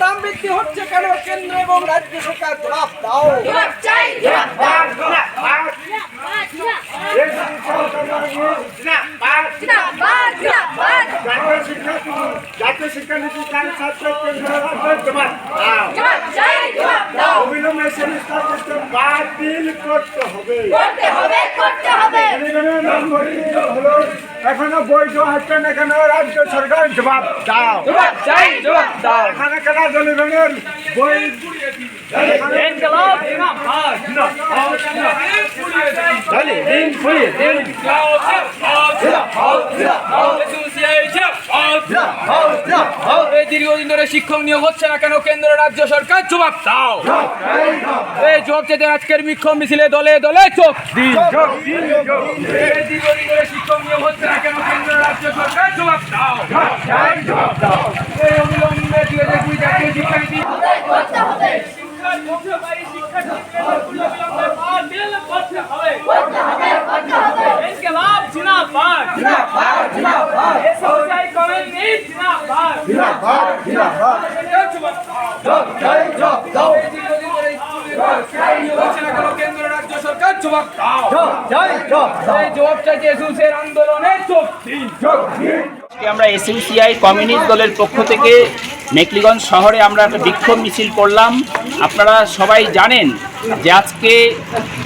দাম বৃদ্ধি হচ্ছে কেন? কেন্দ্র এবং রাজ্য সরকার জবাব দাও জবাব চাই জবাব দাও জিন্দাবাদ জিন্দাবাদ জাতীয় শিক্ষানীতি কাল ছাত্র অবিলম্বে সেমিস্টার এখানে বৈধ হচ্ছে না রাজ্য সরকার জবাব দাও জবাব দাও এখানে কেন জনগণের বই দিন ফুরিয়ে দিন এই দীর্ঘদিন ধরে শিক্ষক নিয়োগ হচ্ছে না কেন কেন্দ্র রাজ্য সরকার জবাব দাও। এই জবাব চেতে আজকের বিক্ষোভ মিছিলে দলে দলে চোখ দিন। দীর্ঘদিন ধরে শিক্ষক নিয়োগ হচ্ছে না কেন কেন্দ্র রাজ্য সরকার জবাব দাও। জবাব দাও। এই অবিলম্বে দুই হাজার কুড়ি জাতীয় শিক্ষানীতি করতে হবে শিক্ষার মধ্যবাড়ি শিক্ষা কেন্দ্রগুলো বিলম্বে বাতিল করতে হবে করতে হবে করতে হবে ইনকলাব জিন্দাবাদ জিনাফত জিনাফত এসিউসাই কমিউনিস্ট আজকে আমরা এসইউসিআই কমিউনিস্ট দলের পক্ষ থেকে মেকলিগঞ্জ শহরে আমরা একটা বিক্ষোভ মিছিল করলাম। আপনারা সবাই জানেন যে আজকে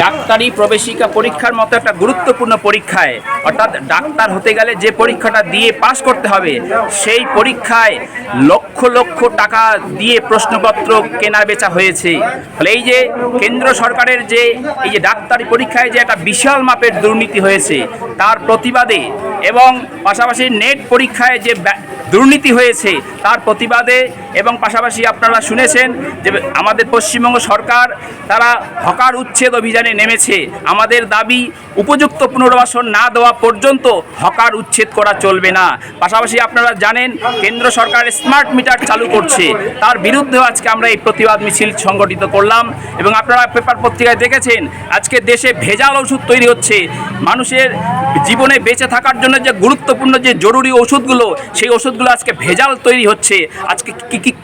ডাক্তারি প্রবেশিকা পরীক্ষার মতো একটা গুরুত্বপূর্ণ পরীক্ষায়, অর্থাৎ ডাক্তার হতে গেলে যে পরীক্ষাটা দিয়ে পাশ করতে হবে, সেই পরীক্ষায় লক্ষ লক্ষ টাকা দিয়ে প্রশ্নপত্র কেনা বেচা হয়েছে। ফলে এই যে কেন্দ্র সরকারের যে, এই যে ডাক্তারি পরীক্ষায় যে একটা বিশাল মাপের দুর্নীতি হয়েছে, তার প্রতিবাদে এবং পাশাপাশি নেট পরীক্ষায় যে দুর্নীতি হয়েছে, তার প্রতিবাদে এবং পাশাপাশি আপনারা শুনেছেন যে আমাদের পশ্চিমবঙ্গ সরকার তারা হকার উচ্ছেদ অভিযানে নেমেছে। আমাদের দাবি, উপযুক্ত পুনর্বাসন না দেওয়া পর্যন্ত হকার উচ্ছেদ করা চলবে না। পাশাপাশি আপনারা জানেন, কেন্দ্র সরকার স্মার্ট মিটার চালু করছে। তার বিরুদ্ধেও আজকে আমরা এই প্রতিবাদ মিছিল সংগঠিত করলাম এবং আপনারা পেপার পত্রিকায় দেখেছেন, আজকে দেশে ভেজাল ওষুধ তৈরি হচ্ছে। মানুষের জীবনে বেঁচে থাকার জন্য যে গুরুত্বপূর্ণ যে জরুরি ওষুধগুলো, সেই ওষুধগুলো আজকে ভেজাল তৈরি হচ্ছে। আজকে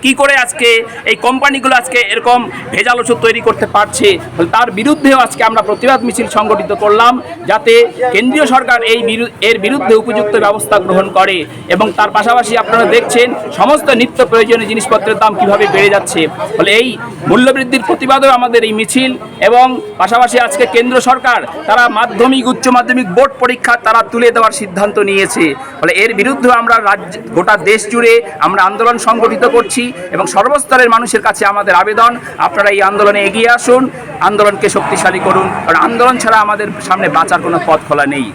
কি করে আজকে এই কোম্পানিগুলো আজকে এরকম ভেজাল ওষুধ তৈরি করতে পারছে? তার বিরুদ্ধেও আজকে আমরা প্রতিবাদ মিছিল সংগঠিত করলাম, যাতে কেন্দ্রীয় সরকার এই এর বিরুদ্ধে উপযুক্ত ব্যবস্থা গ্রহণ করে এবং তার পাশাপাশি আপনারা দেখছেন সমস্ত নিত্য প্রয়োজনীয় জিনিসপত্রের দাম কীভাবে বেড়ে যাচ্ছে। ফলে এই মূল্যবৃদ্ধির প্রতিবাদেও আমাদের এই মিছিল এবং পাশাপাশি আজকে কেন্দ্র সরকার, তারা মাধ্যমিক, উচ্চ মাধ্যমিক বোর্ড পরীক্ষা তারা তুলে দেওয়ার সিদ্ধান্ত নিয়েছে। ফলে এর বিরুদ্ধে আমরা রাজ্য, গোটা দেশ জুড়ে আমরা আন্দোলন সংগঠিত করছি এবং সর্বস্তরের মানুষের কাছে আমাদের আবেদন, আপনারা এই আন্দোলনে এগিয়ে আসুন, আন্দোলনকে শক্তিশালী করুন। কারণ আন্দোলন ছাড়া আমাদের সামনে বাঁচার কোনো পথ খোলা নেই।